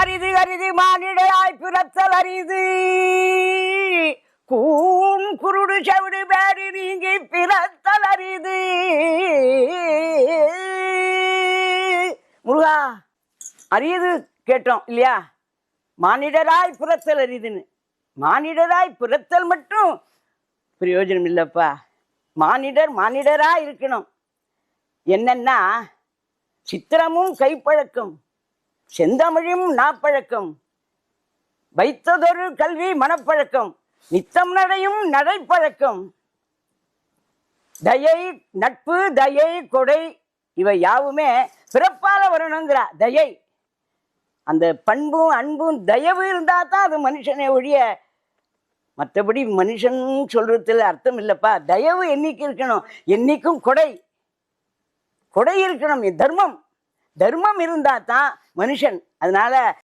அரிது அரிது மானிடையாய் பிறத்தல் அரிது. கூண் குருடு செவிடு பேரி நீங்கி பிறத்தல் அரிது. முருகா அரியது கேட்டோம் இல்லையா? மானிடராய் புறத்தல் அரிதுன்னு. மானிடராய் புறத்தல் மட்டும் பிரயோஜனம் இல்லைப்பா. மானிடர் மானிடராய் இருக்கணும். என்னன்னா சித்திரமும் கைப்பழக்கம். செந்தமிழும் நாப்பழக்கம். வைத்ததொரு கல்வி மனப்பழக்கம். நித்தம் நடையும் நடைப்பழக்கம். தயை நட்பு தயை கொடை இவை யாவுமே பிறப்பால வரணுங்கிறா தயை. அந்த பண்பும் அன்பும் தயவு இருந்தா தான் அது மனுஷனை ஒழிய மற்றபடி மனுஷன் சொல்றதுல அர்த்தம் இல்லைப்பா. தயவு என்னைக்கு இருக்கணும்? என்னைக்கும் கொடை. கொடை இருக்கணும் தர்மம். தர்மம் இருந்தால் தான் மனுஷன். அதனால